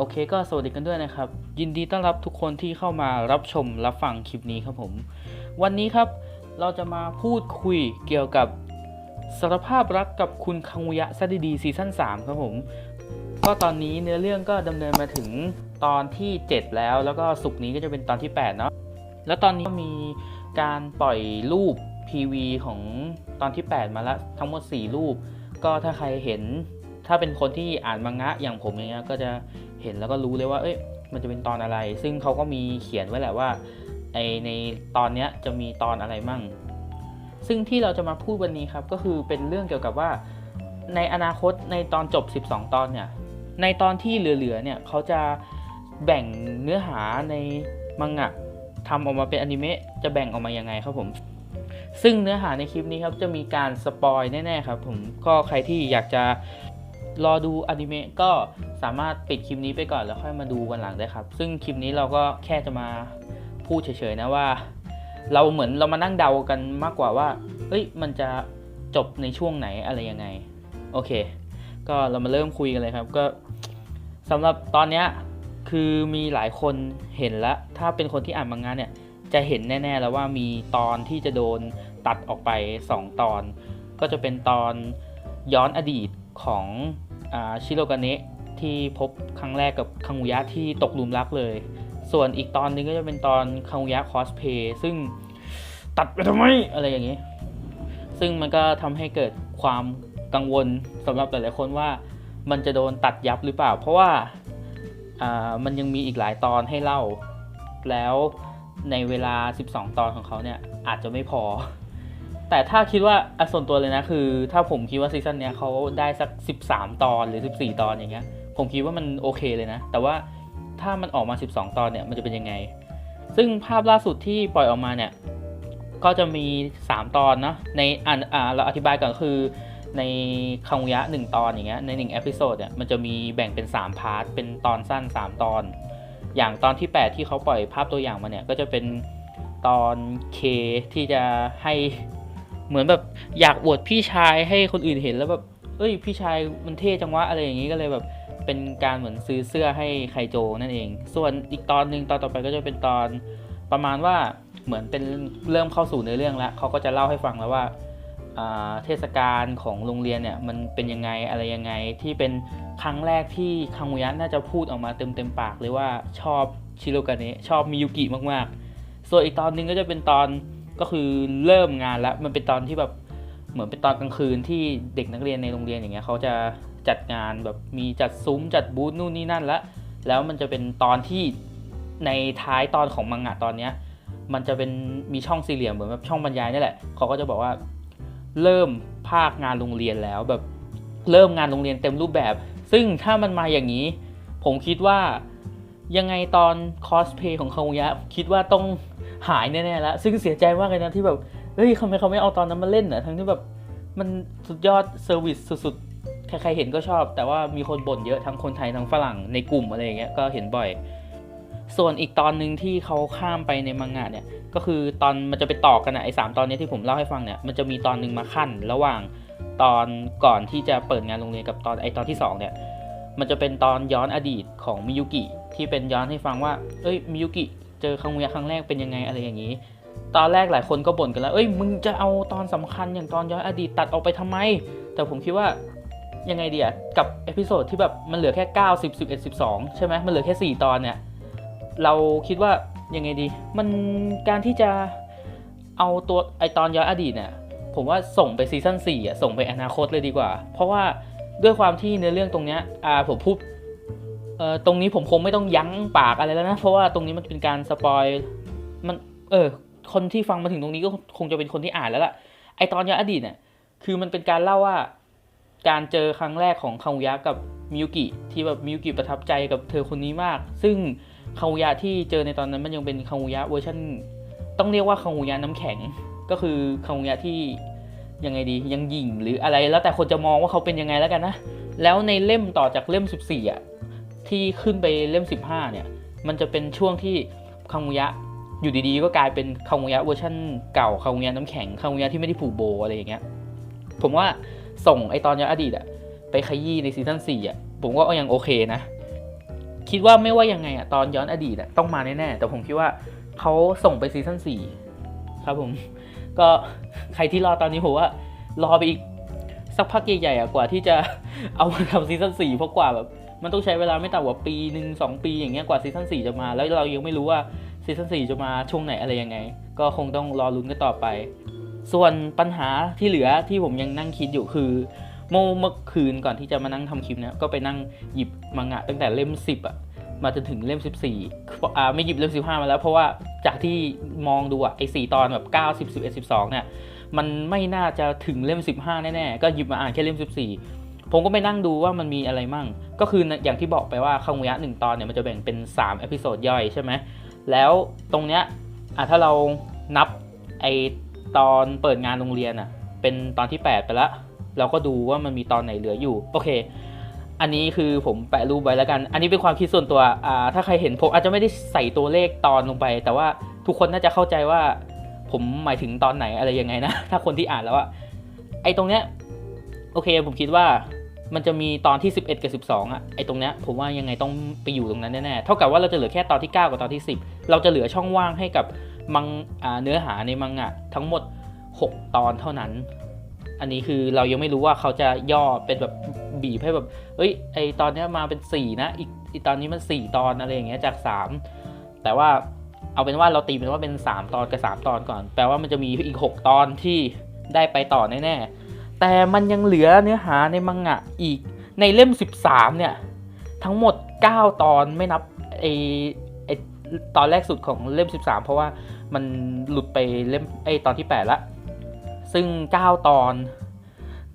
โอเคก็สวัสดีกันด้วยนะครับ ยินดีต้อนรับทุกคนที่เข้ามารับชมรับฟังคลิปนี้ครับผม วันนี้ครับเราจะมาพูดคุยเกี่ยวกับสารภาพรักกับคุณคังวุยะซะดีๆซีซั่น3ครับผม ก็ตอนนี้เนื้อเรื่องก็ดำเนินมาถึงตอนที่ 7 แล้ว แล้วก็สุกนี้ก็จะเป็นตอนที่ 8 เนาะแล้วตอนนี้ก็มีการปล่อยรูป PV ของตอนที่ 8 มาแล้วทั้งหมด 4 รูป ก็ถ้าใครเห็นถ้าเป็นคนที่อ่านมังงะอย่างผมอย่างเงี้ยก็จะ เห็นแล้วก็รู้เลยว่า เอ้ย มันจะเป็นตอนอะไร ซึ่งเขาก็มีเขียนไว้แหละว่าไอในตอนเนี้ยจะมีตอนอะไรมั่ง ซึ่งที่เราจะมาพูดวันนี้ครับ ก็คือเป็นเรื่องเกี่ยวกับว่าในอนาคตในตอนจบ 12 ตอนเนี่ย ในตอนที่เหลือๆเนี่ยเขาจะแบ่งเนื้อหาในมังงะทำออกมาเป็นอนิเมะจะแบ่งออกมายังไงครับผม ซึ่งเนื้อหาในคลิปนี้ครับจะมีการสปอยแน่ๆครับผม ก็ใครที่อยากจะ รอดูอนิเมะก็สามารถปิดคลิปนี้ไปก่อนแล้วค่อยมาดูวันหลังได้ครับ ซึ่งคลิปนี้เราก็แค่จะมาพูดเฉยๆนะว่า เราเหมือนเรามานั่งเดากันมากกว่าว่าเอ้ยมันจะจบในช่วงไหนอะไรยังไง โอเค ก็เรามาเริ่มคุยกันเลยครับก็สำหรับตอนนี้คือมีหลายคนเห็นแล้ว ถ้าเป็นคนที่อ่านมังงะเนี่ยจะเห็นแน่ๆแล้วว่ามีตอนที่จะโดนตัดออกไป 2 ตอน ก็จะเป็นตอนย้อนอดีตของ ชิโรกาเนะที่พบครั้งแรกกับคังุยะที่ตกหลุมรักเลย ส่วนอีกตอนนึงก็จะเป็นตอนคังุยะคอสเพย์ซึ่งตัดไปทำไมอะไรอย่างนี้ ซึ่งมันก็ทำให้เกิดความกังวลสำหรับหลายๆคนว่ามันจะโดนตัดยับหรือเปล่า เพราะว่าอ่ามันยังมีอีกหลายตอนให้เล่า แล้วในเวลา 12 ตอนของเขาเนี่ยอาจจะไม่พอ แต่ถ้าคิดว่าอส่วนตัวเลยนะคือ ถ้าผมคิดว่าซีซั่นเนี้ยเขาได้สัก 13 ตอนหรือ 14 ตอนอย่างเงี้ย ผมคิดว่ามันโอเคเลยนะ แต่ว่าถ้ามันออกมา 12 ตอนเนี่ยมันจะเป็นยังไง ซึ่งภาพล่าสุดที่ปล่อยออกมาเนี่ยก็จะมี 3 ตอนเนาะในอ่านอ่าเราอธิบายก่อนคือในคังยะ 1 ตอนอย่างเงี้ยใน1เอพิโซดเนี่ยมันจะมีแบ่งเป็น 3 พาร์ท เป็นตอนสั้น 3 ตอน อย่างตอนที่ 8 ที่เขาปล่อยภาพตัวอย่างมาเนี่ยก็จะเป็นตอนเคที่จะให้ เหมือนแบบอยากอวดพี่ชายให้คนอื่นเห็นแล้วแบบเอ้ยพี่ชายมันเท่จังวะอะไรอย่างงี้ก็เลยแบบเป็นการเหมือนซื้อเสื้อให้ไคโจนั่นเอง ส่วนอีกตอนหนึ่งตอนต่อไปก็จะเป็นตอนประมาณว่าเหมือนเป็นเริ่มเข้าสู่ในเรื่องแล้วเขาก็จะเล่าให้ฟังแล้วว่าเทศกาลของโรงเรียนเนี่ยมันเป็นยังไงอะไรยังไงที่เป็นครั้งแรกที่คังุยะน่าจะพูดออกมาเต็มเต็มปากเลยว่าชอบชิโรกาเนะชอบมิยุกิมากๆ ส่วนอีกตอนหนึงก็จะเป็นตอน ก็คือเริ่มงานแล้วมันเป็นตอนที่แบบเหมือนเป็นตอนกลางคืนที่เด็กนักเรียนในโรงเรียนอย่างเงี้ยเขาจะจัดงานแบบมีจัดซุ้มจัดบูธนู่นนี่นั่นแล้วแล้วมันจะเป็นตอนที่ในท้ายตอนของมังงะตอนเนี้ยมันจะเป็นมีช่องสี่เหลี่ยมเหมือนแบบช่องบรรยายนี่แหละเขาก็จะบอกว่าเริ่มภาคงานโรงเรียนแล้วแบบเริ่มงานโรงเรียนเต็มรูปแบบ ซึ่งถ้ามันมาอย่างนี้ ผมคิดว่ายังไงตอนคอสเพย์ของคาวยะคิดว่าต้อง หายแน่ๆแล้ว ซึ่งเสียใจมากเลยนะที่แบบเฮ้ยทำไมเขาไม่เอาตอนนั้นมาเล่นน่ะทั้งที่แบบมันสุดยอดเซอร์วิสสุดๆ ใครๆเห็นก็ชอบ แต่ว่ามีคนบ่นเยอะทั้งคนไทยทั้งฝรั่งในกลุ่มอะไรอย่างเงี้ยก็เห็นบ่อย ส่วนอีกตอนหนึ่งที่เขาข้ามไปในมังงะเนี่ยก็คือตอนมันจะไปต่อกันอะไอ้สามตอนนี้ที่ผมเล่าให้ฟังเนี่ยมันจะมีตอนหนึ่งมาขั้นระหว่างตอนก่อนที่จะเปิดงานโรงเรียนกับตอนไอ้ตอนที่สองเนี่ยมันจะเป็นตอนย้อนอดีตของมิยุกิที่เป็นย้อนให้ฟังว่าเอ้ยมิยุกิ เจอคังเวียครั้งแรกเป็นยังไงอะไรอย่างนี้ ตอนแรกหลายคนก็บ่นกันแล้ว เอ้ยมึงจะเอาตอนสำคัญอย่างตอนย้อนอดีตตัดออกไปทำไม แต่ผมคิดว่ายังไงเดีอะกับเอพิโซดที่แบบมันเหลือแค่ 9 10 11 12 ใช่ไหมมันเหลือแค่ 4 ตอนเนี่ย เราคิดว่ายังไงดี มันการที่จะเอาตัวไอตอนย้อนอดีตเนี่ยผมว่าส่งไปซีซั่น4อะส่งไปอนาคตเลยดีกว่า เพราะว่าด้วยความที่เนื้อเรื่องตรงเนี้ยอ่าผมพูด เอ่อตรงนี้ผมคงไม่ต้องยั้งปากอะไรแล้วนะ เพราะว่าตรงนี้มันเป็นการสปอยมันเออคนที่ฟังมาถึงตรงนี้ก็คงจะเป็นคนที่อ่านแล้วล่ะไอตอนย้อนอดีตเนี่ยคือมันเป็นการเล่าว่าการเจอครั้งแรกของคาวุยะกับมิยุกิที่แบบมิยุกิประทับใจกับเธอคนนี้มาก ซึ่งคาวุยะที่เจอในตอนนั้นมันยังเป็นคาวุยะเวอร์ชันต้องเรียกว่าคาวุยะน้ำแข็งก็คือคาวุยะที่ยังไงดียังหยิ่งหรืออะไรแล้วแต่คนจะมองว่าเขาเป็นยังไงแล้วกันนะแล้วในเล่มต่อจากเล่ม 14อะ ที่ขึ้นไปเล่ม 15 เนี่ย มันจะเป็นช่วงที่คาวุยะอยู่ดีๆ ก็กลายเป็นคาวุยะเวอร์ชันเก่าคาวุยะน้ำแข็งคาวุยะที่ไม่ได้ผูกโบอะไรอย่างเงี้ย ผมว่าส่งไอตอนย้อนอดีตอะไปขยี้ในซีซั่น4อะผมว่าก็ยังโอเคนะ คิดว่าไม่ว่ายังไงอะตอนย้อนอดีตอะต้องมาแน่ๆแต่ผมคิดว่าเขาส่งไปซีซั่นสี่ครับผม ก็ใครที่รอตอนนี้ผมว่ารอไปอีกสักพักใหญ่ๆกว่าที่จะเอามาทำซีซั่นสี่เพราะกว่าแบบ มันต้องใช้เวลาไม่ต่ำกว่าปีหนึ่งสองปีอย่างเงี้ยกว่าซีซั่นสี่จะมา แล้วเรายังไม่รู้ว่าซีซั่นสี่จะมาช่วงไหนอะไรยังไง ก็คงต้องรอลุ้นกันต่อไป ส่วนปัญหาที่เหลือที่ผมยังนั่งคิดอยู่คือเมื่อเมื่อคืนก่อนที่จะมานั่งทำคลิปเนี่ยก็ไปนั่งหยิบมังงะตั้งแต่เล่ม10อะมาจนถึงเล่ม 14อ่าไม่หยิบเล่ม 15 มาแล้วเพราะว่าจากที่มองดูอะไอ้สี่ตอนแบบ 9 10 11 12 เนี่ย มันไม่น่าจะถึงเล่ม 15 แน่ๆ ก็หยิบมาอ่านแค่เล่ม 14 ผมก็ไปนั่งดูว่ามันมีอะไรมั่ง ก็คืออย่างที่บอกไปว่าคังุยะหนึ่งตอนเนี่ยมันจะแบ่งเป็น3เอพิโซดย่อยใช่ไหม แล้วตรงเนี้ยอะถ้าเรานับไอตอนเปิดงานโรงเรียนอะเป็นตอนที่ 8 ไปแล้วเราก็ดูว่ามันมีตอนไหนเหลืออยู่ โอเค อันนี้คือผมแปะรูปไว้แล้วกัน อันนี้เป็นความคิดส่วนตัวอ่าถ้าใครเห็นผมอาจจะไม่ได้ใส่ตัวเลขตอนลงไป แต่ว่าทุกคนน่าจะเข้าใจว่าผมหมายถึงตอนไหนอะไรยังไงนะ ถ้าคนที่อ่านแล้วอะไอตรงเนี้ยโอเคผมคิดว่า มันจะมีตอนที่ 11 กับ 12อะไอตรงเนี้ยผมว่ายังไงต้องไปอยู่ตรงนั้นแน่ๆเท่ากับว่าเราจะเหลือแค่ตอนที่ 9 กับตอนที่ 10 เราจะเหลือช่องว่างให้กับมังเนื้อหาในมังงะทั้งหมด 6 ตอนเท่านั้น อันนี้คือเรายังไม่รู้ว่าเขาจะย่อเป็นแบบบีบให้แบบเอ้ยไอตอนนี้มาเป็น 4 นะอีกอีกตอนนี้มัน 4 ตอนอะไรอย่างเงี้ยจาก 3 แต่ว่าเอาเป็นว่าเราตีเป็นว่าเป็น 3 ตอนกับ 3 ตอนก่อน แปลว่ามันจะมีอีก 6 ตอนที่ได้ไปต่อแน่ๆ แต่มันยังเหลือเนื้อหาในมังงะอีกในเล่ม 13 เนี่ย ทั้งหมด 9 ตอนไม่นับไอไอตอนแรกสุดของเล่ม 13 เพราะว่ามันหลุดไปเล่มไอตอนที่ 8 ละ ซึ่ง 9 ตอน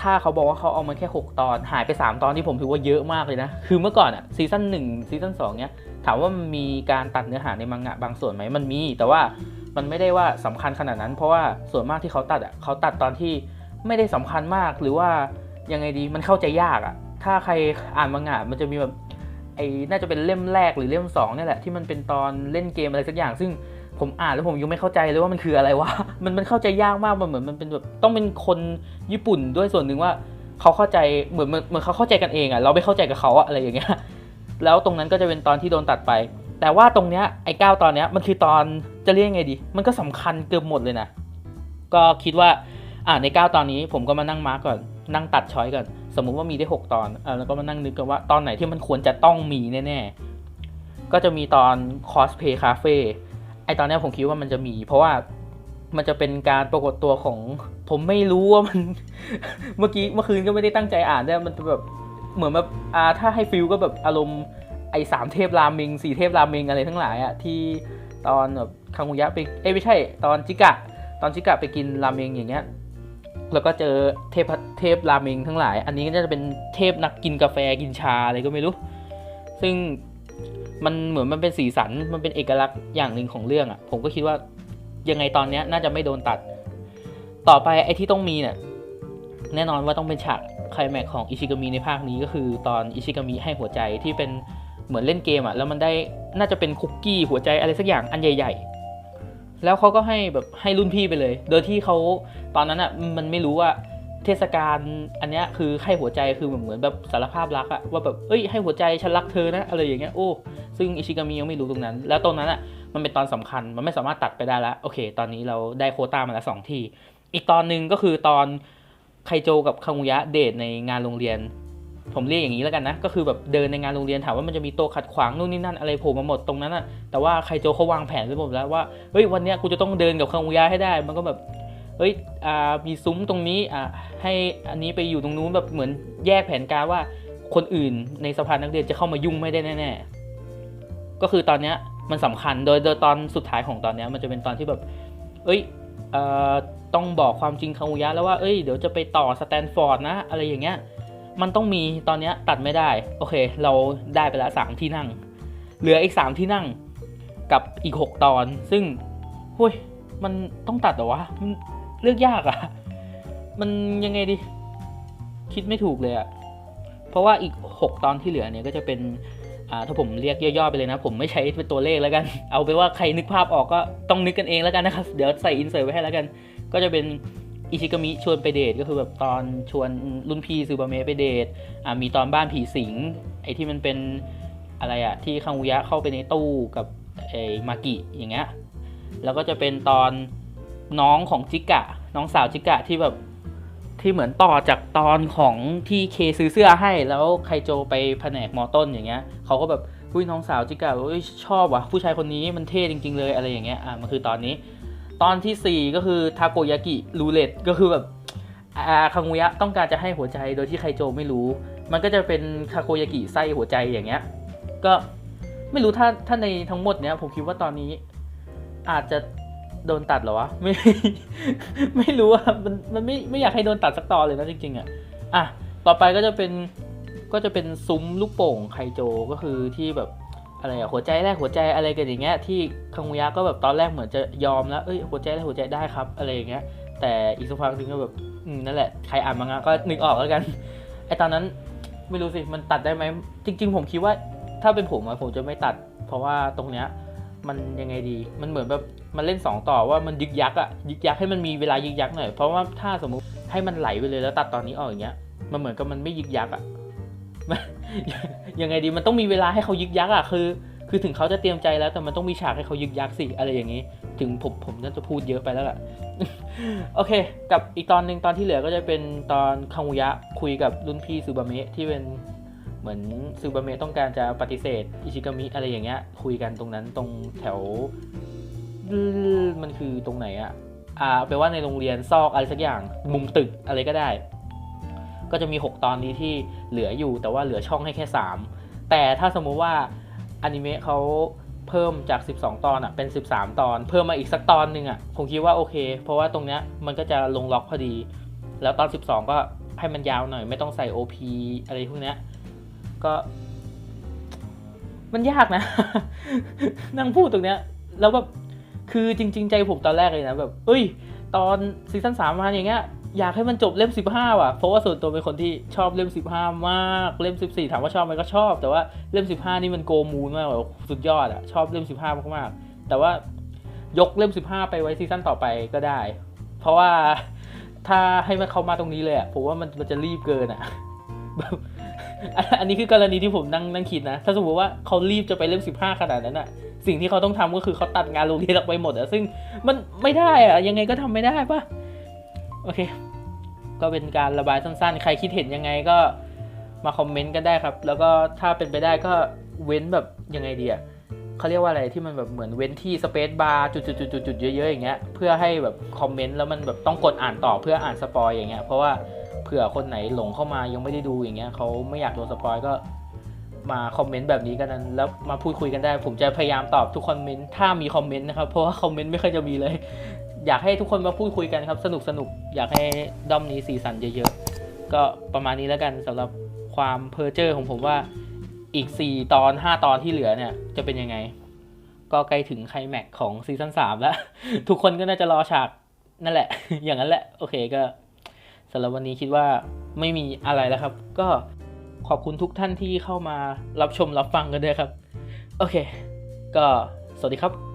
ถ้าเขาบอกว่าเขาเอามาแค่ 6 ตอน หายไป 3 ตอนที่ผมถือว่าเยอะมากเลยนะ คือเมื่อก่อนอะซีซั่น1ซีซั่น2เนี้ย ถามว่ามันมีการตัดเนื้อหาในมังงะบางส่วนไหมมันมี แต่ว่ามันไม่ได้ว่าสำคัญขนาดนั้น เพราะว่าส่วนมากที่เขาตัดอะเขาตัดตอนที่ ไม่ได้สำคัญมากหรือว่ายังไงดีมันเข้าใจยากอะถ้าใครอ่านมังงะมันจะมีแบบไอ้น่าจะเป็นเล่มแรกหรือเล่ม2นี่แหละที่มันเป็นตอนเล่นเกมอะไรสักอย่าง ซึ่งผมอ่านแล้วผมยังไม่เข้าใจเลยว่ามันคืออะไรวะมันมันเข้าใจยากมากมันเหมือนมันเป็นแบบต้องเป็นคนญี่ปุ่นด้วยส่วนหนึ่งว่าเขาเข้าใจเหมือนเหมือนเขาเข้าใจกันเองอะเราไม่เข้าใจกับเขาอะอะไรอย่างเงี้ยแล้วตรงนั้นก็จะเป็นตอนที่โดนตัดไป แต่ว่าตรงเนี้ยไอ้เก้าตอนเนี้ยมันคือตอนจะเรียกไงดี มันก็สำคัญเกือบหมดเลยนะก็คิดว่า อ่าใน 9 ตอนนี้ผมก็มานั่งมาร์กก่อนนั่งตัดช้อยก่อน สมมุติว่ามีได้ 6 ตอนอ่าแล้วก็มานั่งนึกกันว่าตอนไหนที่มันควรจะต้องมีแน่ๆ ก็จะมีตอนคอสเพย์คาเฟ่ไอตอนนี้ผมคิดว่ามันจะมี เพราะว่ามันจะเป็นการปรากฏตัวของ ผมไม่รู้ว่ามัน เมื่อกี้เมื่อคืนก็ไม่ได้ตั้งใจอ่านด้วยมันแบบเหมือนแบบอ่าถ้าให้ฟิลก็แบบอารมณ์ไอสามเทพราเมงสี่เทพราเมงอะไรทั้งหลายอะที่ตอนแบบคังุยะไปเอ้ไม่ใช่ ตอนจิกะ ตอนจิกะไปกินราเมงอย่างเงี้ย แล้วก็เจอเทพเทพราเมงทั้งหลาย อันนี้ก็จะเป็นเทพนักกินกาแฟกินชาอะไรก็ไม่รู้ ซึ่งมันเหมือนมันเป็นสีสันมันเป็นเอกลักษณ์อย่างหนึ่งของเรื่องอะผมก็คิดว่ายังไงตอนเนี้ยน่าจะไม่โดนตัด ต่อไปไอ้ที่ต้องมีเนี่ยแน่นอนว่าต้องเป็นฉากไคลแม็กของอิชิกามิในภาคนี้ก็คือตอนอิชิกามิให้หัวใจที่เป็นเหมือนเล่นเกมอะแล้วมันได้น่าจะเป็นคุกกี้หัวใจอะไรสักอย่างอันใหญ่ ๆ แล้วเขาก็ให้แบบให้รุ่นพี่ไปเลย โดยที่เขาตอนนั้นอะมันไม่รู้ว่าเทศกาลอันเนี้ยคือให้หัวใจคือเหมือนแบบสารภาพรักอะว่าแบบเอ้ยให้หัวใจฉันรักเธอนะอะไรอย่างเงี้ยโอ้ซึ่งอิชิกามิยังไม่รู้ตรงนั้น แล้วตรงนั้นอะมันเป็นตอนสำคัญมันไม่สามารถตัดไปได้แล้วโอเค ตอนนี้เราได้โคต้ามาแล้วสองที่ อีกตอนหนึ่งก็คือตอนไคโจกับคังุยะเดทในงานโรงเรียน ผมเรียกอย่างนี้แล้วกันนะ ก็คือแบบเดินในงานโรงเรียนถามว่ามันจะมีโต๊ะขัดขวางนู่นนี่นั่นอะไรโผล่มาหมดตรงนั้นอะแต่ว่าไครโจเขาวางแผนไว้หมดแล้วว่าเฮ้ยวันเนี้ยกูจะต้องเดินกับคังุยะให้ได้ มันก็แบบเฮ้ยอ่ามีซุ้มตรงนี้อ่าให้อันนี้ไปอยู่ตรงนู้นแบบเหมือนแยกแผนการว่าคนอื่นในสภานักเรียนจะเข้ามายุ่งไม่ได้แน่ๆก็คือตอนเนี้ยมันสำคัญโดยโดยตอนสุดท้ายของตอนเนี้ยมันจะเป็นตอนที่แบบ เอ้ยอ่อต้องบอกความจริงคาอุยะแล้วว่าเอ้ยเดี๋ยวจะไปต่อสแตนฟอร์ดนะอะไรอย่างเงี้ย มันต้องมีตอนนี้ตัดไม่ได้ โอเค เราได้ไปแล้วสามที่นั่ง เหลืออีกสามที่นั่งกับอีกหกตอน ซึ่งหุยมันต้องตัดเหรอวะมันเลือกยากอะมันยังไงดี คิดไม่ถูกเลยอะเพราะว่าอีกหกตอนที่เหลือเนี่ยก็จะเป็นอ่าถ้าผมเรียกย่อๆไปเลยนะ ผมไม่ใช้เป็นตัวเลขแล้วกัน เอาไปว่าใครนึกภาพออกก็ต้องนึกกันเองแล้วกันนะครับ เดี๋ยวใส่อินเสิร์ตไว้ให้แล้วกัน ก็จะเป็น อิชิกามิชวนไปเดทก็คือแบบตอนชวนรุ่นพี่ซูบาเมะไปเดทอ่ามีตอนบ้านผีสิงไอที่มันเป็นอะไรอะที่คังวุยะเข้าไปในตู้กับไอ้มากิอย่างเงี้ยแล้วก็จะเป็นตอนน้องของจิกะ น้องสาวจิกะที่แบบที่เหมือนต่อจากตอนของที่เคซื้อเสื้อให้แล้วไคโจไปแผนกมอต้นอย่างเงี้ยเขาก็แบบอุ้ยน้องสาวจิกะชอบว่ะผู้ชายคนนี้มันเท่จริง ๆ เลยอะไรอย่างเงี้ยอะมันคือตอนนี้ ตอนที่ 4 ก็คือทาโกยากิรูเลตก็คือแบบอาคังุยะต้องการจะให้หัวใจโดยที่ไคโจไม่รู้ มันก็จะเป็นทาโกยากิไส้หัวใจอย่างเงี้ย ก็ไม่รู้ถ้าถ้าในทั้งหมดเนี้ยผมคิดว่าตอนนี้ อาจจะโดนตัดหรอวะไม่ไม่รู้ว่ามันมันไม่ไม่อยากให้โดนตัดสักตอนเลยนะจริงๆอะอะต่อไปก็จะเป็นก็จะเป็นซุ้มลูกโป่งไคโจก็คือที่แบบ อะไรอะหัวใจแรกหัวใจอะไรกันอย่างเงี้ยที่คังุยะก็แบบตอนแรกเหมือนจะยอมแล้วเอ้ยหัวใจแรกหัวใจได้ครับอะไรอย่างเงี้ย แต่อีกสักพักหนึงก็แบบนั่นแหละใครอ่านมังงะก็นึกออกแล้วกันไอตอนนั้นไม่รู้สิมันตัดได้ไหมจริง ๆ ผมคิดว่าถ้าเป็นผมอะผมจะไม่ตัด เพราะว่าตรงเนี้ยมันยังไงดี มันเหมือนแบบมันเล่น 2 ต่อว่ามันยึกยักอะยึกยักให้มันมีเวลายึกยักหน่อย เพราะว่าถ้าสมมุติให้มันไหลไปเลยแล้วตัดตอนนี้ออกอย่างเงี้ย มันเหมือนกับมันไม่ยึกยักอะ ยังไงดีมันต้องมีเวลาให้เขายึกยักอะคือ คือถึงเขาจะเตรียมใจแล้วแต่มันต้องมีฉากให้เขายึกยักสิอะไรอย่างนี้ ถึงผมผมน่าจะพูดเยอะไปแล้วล่ะโอเค กับอีกตอนหนึ่งตอนที่เหลือก็จะเป็นตอนคังุยะคุยกับรุ่นพี่ซูบาเมะที่เป็นเหมือนซูบาเมะต้องการจะปฏิเสธอิชิกามิอะไรอย่างเงี้ยคุยกันตรงนั้นตรงแถวมันคือตรงไหนอะอ่าแปลว่าในโรงเรียนซอกอะไรสักอย่างมุมตึกอะไรก็ได้ ก็จะมี 6 ตอนนี้ที่เหลืออยู่ แต่ว่าเหลือช่องให้แค่ 3 แต่ถ้าสมมุติว่าอนิเมะเขาเพิ่มจาก 12 ตอนอะเป็น 13 ตอน เพิ่มมาอีกสักตอนหนึ่งอะผมคิดว่าโอเค เพราะว่าตรงเนี้ยมันก็จะลงล็อกพอดี แล้วตอน 12 ก็ให้มันยาวหน่อย ไม่ต้องใส่ OP อะไรพวกเนี้ยก็มันยากนะ นั่งพูดตรงเนี้ย แล้วแบบคือจริง ๆ ใจผมตอนแรกเลยนะแบบ เอ้ย ตอนซีซั่นสามมาอย่างเงี้ย อยากให้มันจบเล่ม 15 ว่ะ เพราะว่าส่วนตัวเป็นคนที่ชอบเล่ม 15 มาก เล่ม 14 ถามว่าชอบไหมก็ชอบ แต่ว่าเล่ม 15 นี่มันโกมูลมากแบบสุดยอดอะชอบเล่ม 15 มากๆ แต่ว่ายกเล่ม 15 ไปไว้ซีซั่นต่อไปก็ได้ เพราะว่าถ้าให้มันเข้ามาตรงนี้เลยอะผมว่ามันมันจะรีบเกินอะอันนี้คือกรณีที่ผมนั่งนั่งคิดนะ ถ้าสมมติว่าเขารีบจะไปเล่ม 15 ขนาดนั้นอะสิ่งที่เขาต้องทำก็คือเขาตัดงานโรงเรียนออกไปหมดอะซึ่งมันไม่ได้อะยังไงก็ทำไม่ได้ปะ โอเค ก็เป็นการระบายสั้นๆ ใครคิดเห็นยังไงก็มาคอมเมนต์กันได้ครับ แล้วก็ถ้าเป็นไปได้ก็เว้นแบบยังไงดีอะเขาเรียกว่าอะไรที่มันแบบเหมือนเว้นที่สเปซบาร์จุดๆๆๆเยอะๆอย่างเงี้ย เพื่อให้แบบคอมเมนต์แล้วมันแบบต้องกดอ่านต่อเพื่ออ่านสปอยอย่างเงี้ย เพราะว่าเผื่อคนไหนหลงเข้ามายังไม่ได้ดูอย่างเงี้ยเขาไม่อยากโดนสปอยก็มาคอมเมนต์แบบนี้กันนั้นแล้วมาพูดคุยกันได้ ผมจะพยายามตอบทุกคอมเมนต์ถ้ามีคอมเมนต์นะครับ เพราะว่าคอมเมนต์ไม่ค่อยจะมีเลย อยากให้ทุกคนมาพูดคุยกันครับ สนุกสนุกอยากให้ด้อมนี้สีสันเยอะๆ ก็ประมาณนี้แล้วกันสำหรับความเพอร์เจอร์ของผมว่าอีก 4 ตอน 5 ตอนที่เหลือเนี่ย จะเป็นยังไง ก็ใกล้ถึงไคลแม็กของซีซั่น3แล้ว ทุกคนก็น่าจะรอฉากนั่นแหละ อย่างนั้นแหละ โอเคก็สำหรับวันนี้คิดว่าไม่มีอะไรแล้วครับ ก็ขอบคุณทุกท่านที่เข้ามารับชมรับฟังกันด้วยครับ โอเค ก็สวัสดีครับ